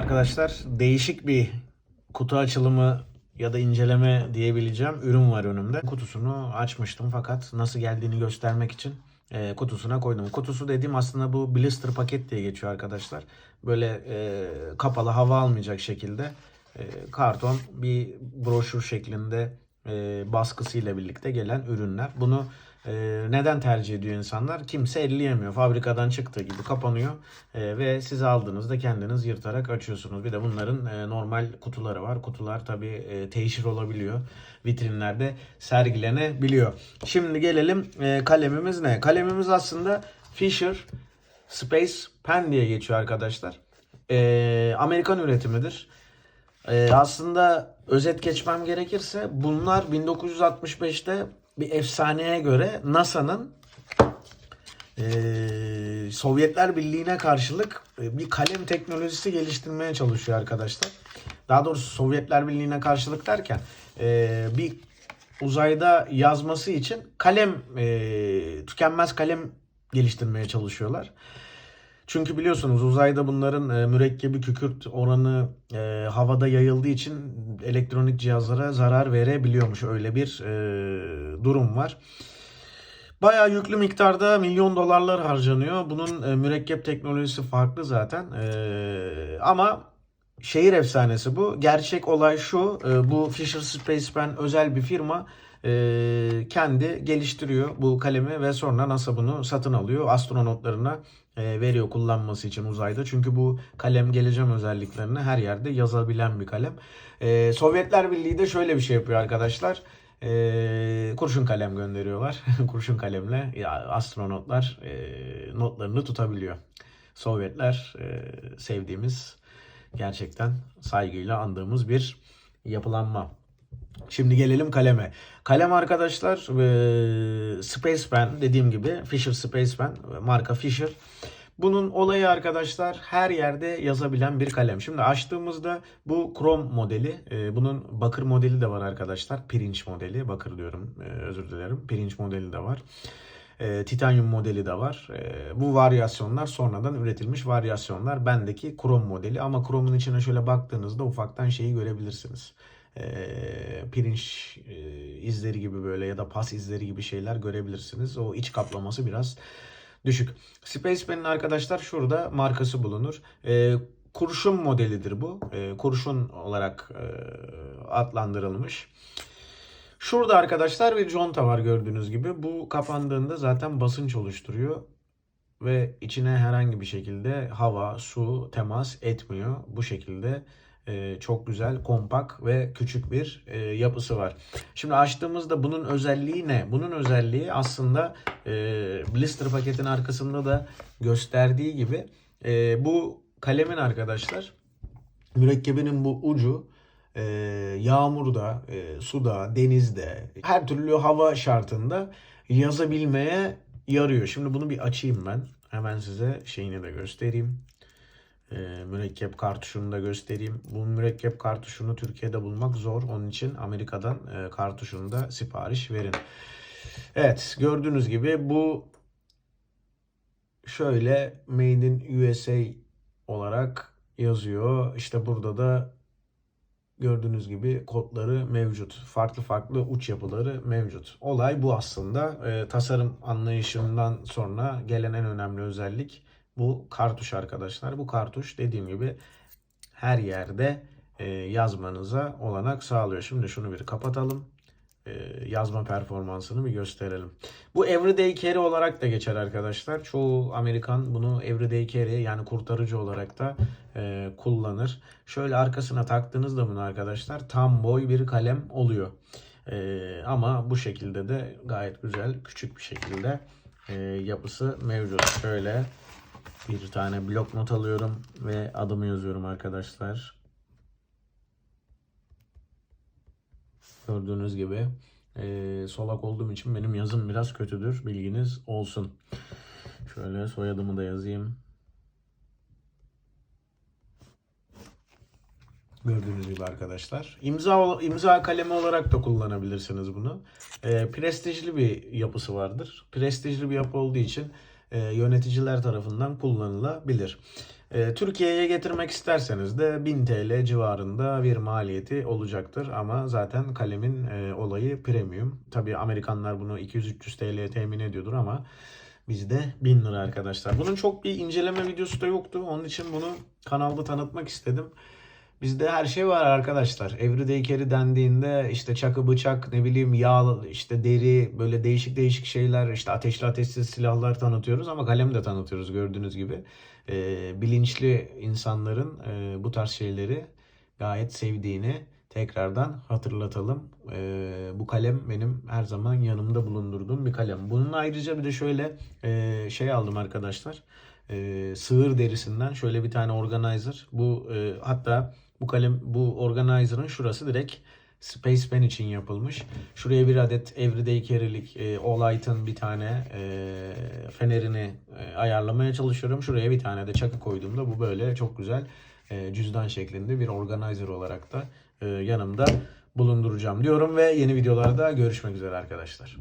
Arkadaşlar değişik bir kutu açılımı ya da inceleme diyebileceğim ürün var önümde. Kutusunu açmıştım fakat nasıl geldiğini göstermek için e, kutusuna koydum. Kutusu dediğim aslında bu blister paket diye geçiyor arkadaşlar. Böyle e, kapalı hava almayacak şekilde e, karton bir broşür şeklinde e, baskısıyla birlikte gelen ürünler. Bunu e, neden tercih ediyor insanlar? Kimse elleyemiyor. Fabrikadan çıktığı gibi kapanıyor E, ve siz aldığınızda kendiniz yırtarak açıyorsunuz. Bir de bunların e, normal kutuları var. Kutular tabii e, teşhir olabiliyor. Vitrinlerde sergilenebiliyor. Şimdi gelelim e, kalemimiz ne? Kalemimiz aslında Fisher Space Pen diye geçiyor arkadaşlar. E, Amerikan üretimidir. Ee, aslında özet geçmem gerekirse bunlar 1965'te bir efsaneye göre NASA'nın ee, Sovyetler Birliği'ne karşılık e, bir kalem teknolojisi geliştirmeye çalışıyor arkadaşlar. Daha doğrusu Sovyetler Birliği'ne karşılık derken e, bir uzayda yazması için kalem e, tükenmez kalem geliştirmeye çalışıyorlar. Çünkü biliyorsunuz uzayda bunların e, mürekkebi kükürt oranı e, havada yayıldığı için elektronik cihazlara zarar verebiliyormuş. Öyle bir e, durum var. Bayağı yüklü miktarda milyon dolarlar harcanıyor. Bunun e, mürekkep teknolojisi farklı zaten. E, ama şehir efsanesi bu. Gerçek olay şu. e, bu Fisher Space Pen özel bir firma e, kendi geliştiriyor bu kalemi ve sonra NASA bunu satın alıyor. Astronotlarına veriyor kullanması için uzayda. Çünkü bu kalem geleceğim özelliklerini her yerde yazabilen bir kalem. E, Sovyetler Birliği de şöyle bir şey yapıyor arkadaşlar. E, kurşun kalem gönderiyorlar. kurşun kalemle ya, astronotlar e, notlarını tutabiliyor. Sovyetler e, sevdiğimiz gerçekten saygıyla andığımız bir yapılanma. Şimdi gelelim kaleme. Kalem arkadaşlar e, Space Pen dediğim gibi Fisher Space Pen marka Fisher. Bunun olayı arkadaşlar her yerde yazabilen bir kalem. Şimdi açtığımızda bu krom modeli. e, bunun bakır modeli de var arkadaşlar. Pirinç modeli. Bakır diyorum e, özür dilerim. Pirinç modeli de var. E, titanyum modeli de var. E, bu varyasyonlar sonradan üretilmiş varyasyonlar. Bendeki krom modeli ama kromun içine şöyle baktığınızda ufaktan şeyi görebilirsiniz. E, pirinç e, izleri gibi böyle ya da pas izleri gibi şeyler görebilirsiniz. O iç kaplaması biraz düşük. Space Pen'in arkadaşlar şurada markası bulunur. E, kurşun modelidir bu. E, kurşun olarak e, adlandırılmış. Şurada arkadaşlar bir conta var gördüğünüz gibi. Bu kapandığında zaten basınç oluşturuyor ve içine herhangi bir şekilde hava, su temas etmiyor. Bu şekilde çok güzel, kompak ve küçük bir e, yapısı var. Şimdi açtığımızda bunun özelliği ne? Bunun özelliği aslında e, blister paketin arkasında da gösterdiği gibi e, bu kalemin arkadaşlar mürekkebinin bu ucu yağmurda, suda, denizde, her türlü hava şartında yazabilmeye yarıyor. Şimdi bunu bir açayım ben. Hemen size şeyini de göstereyim. E, mürekkep kartuşunu da göstereyim. Bu mürekkep kartuşunu Türkiye'de bulmak zor. Onun için Amerika'dan e, kartuşunu da sipariş verin. Evet gördüğünüz gibi bu şöyle Made in USA olarak yazıyor. İşte burada da gördüğünüz gibi kodları mevcut. Farklı farklı uç yapıları mevcut. Olay bu aslında. E, tasarım anlayışından sonra gelen en önemli özellik bu kartuş arkadaşlar. Bu kartuş dediğim gibi her yerde e, yazmanıza olanak sağlıyor. Şimdi şunu bir kapatalım. E, yazma performansını bir gösterelim. Bu everyday carry olarak da geçer arkadaşlar. Çoğu Amerikan bunu everyday carry yani kurtarıcı olarak da e, kullanır. Şöyle arkasına taktığınızda bunu arkadaşlar tam boy bir kalem oluyor. Ama bu şekilde de gayet güzel küçük bir şekilde yapısı mevcut. Şöyle bir tane blok not alıyorum ve adımı yazıyorum arkadaşlar. Gördüğünüz gibi e, solak olduğum için benim yazım biraz kötüdür. Bilginiz olsun. Şöyle soyadımı da yazayım. Gördüğünüz gibi arkadaşlar. İmza imza kalemi olarak da kullanabilirsiniz bunu. E, prestijli bir yapısı vardır. Prestijli bir yapı olduğu için yöneticiler tarafından kullanılabilir. E, Türkiye'ye getirmek isterseniz de 1000 TL civarında bir maliyeti olacaktır. Ama zaten kalemin e, olayı premium. Tabii Amerikanlar bunu 200-300 TL temin ediyordur ama bizde 1000 lira arkadaşlar. Bunun çok bir inceleme videosu da yoktu. Onun için bunu kanalda tanıtmak istedim. Bizde her şey var arkadaşlar. Everyday carry dendiğinde işte çakı bıçak ne bileyim yağ işte deri böyle değişik değişik şeyler işte ateşli ateşsiz silahlar tanıtıyoruz ama kalem de tanıtıyoruz gördüğünüz gibi. Ee, bilinçli insanların e, bu tarz şeyleri gayet sevdiğini tekrardan hatırlatalım. Ee, bu kalem benim her zaman yanımda bulundurduğum bir kalem. Bunun ayrıca bir de şöyle e, şey aldım arkadaşlar. Ee, sığır derisinden şöyle bir tane organizer. Bu e, hatta bu kalem bu organizer'ın şurası direkt Space Pen için yapılmış. Şuraya bir adet Everyday Carry'lik e, Olight'ın bir tane e, fenerini e, ayarlamaya çalışıyorum. Şuraya bir tane de çakı koyduğumda bu böyle çok güzel e, cüzdan şeklinde bir organizer olarak da e, yanımda bulunduracağım diyorum ve yeni videolarda görüşmek üzere arkadaşlar.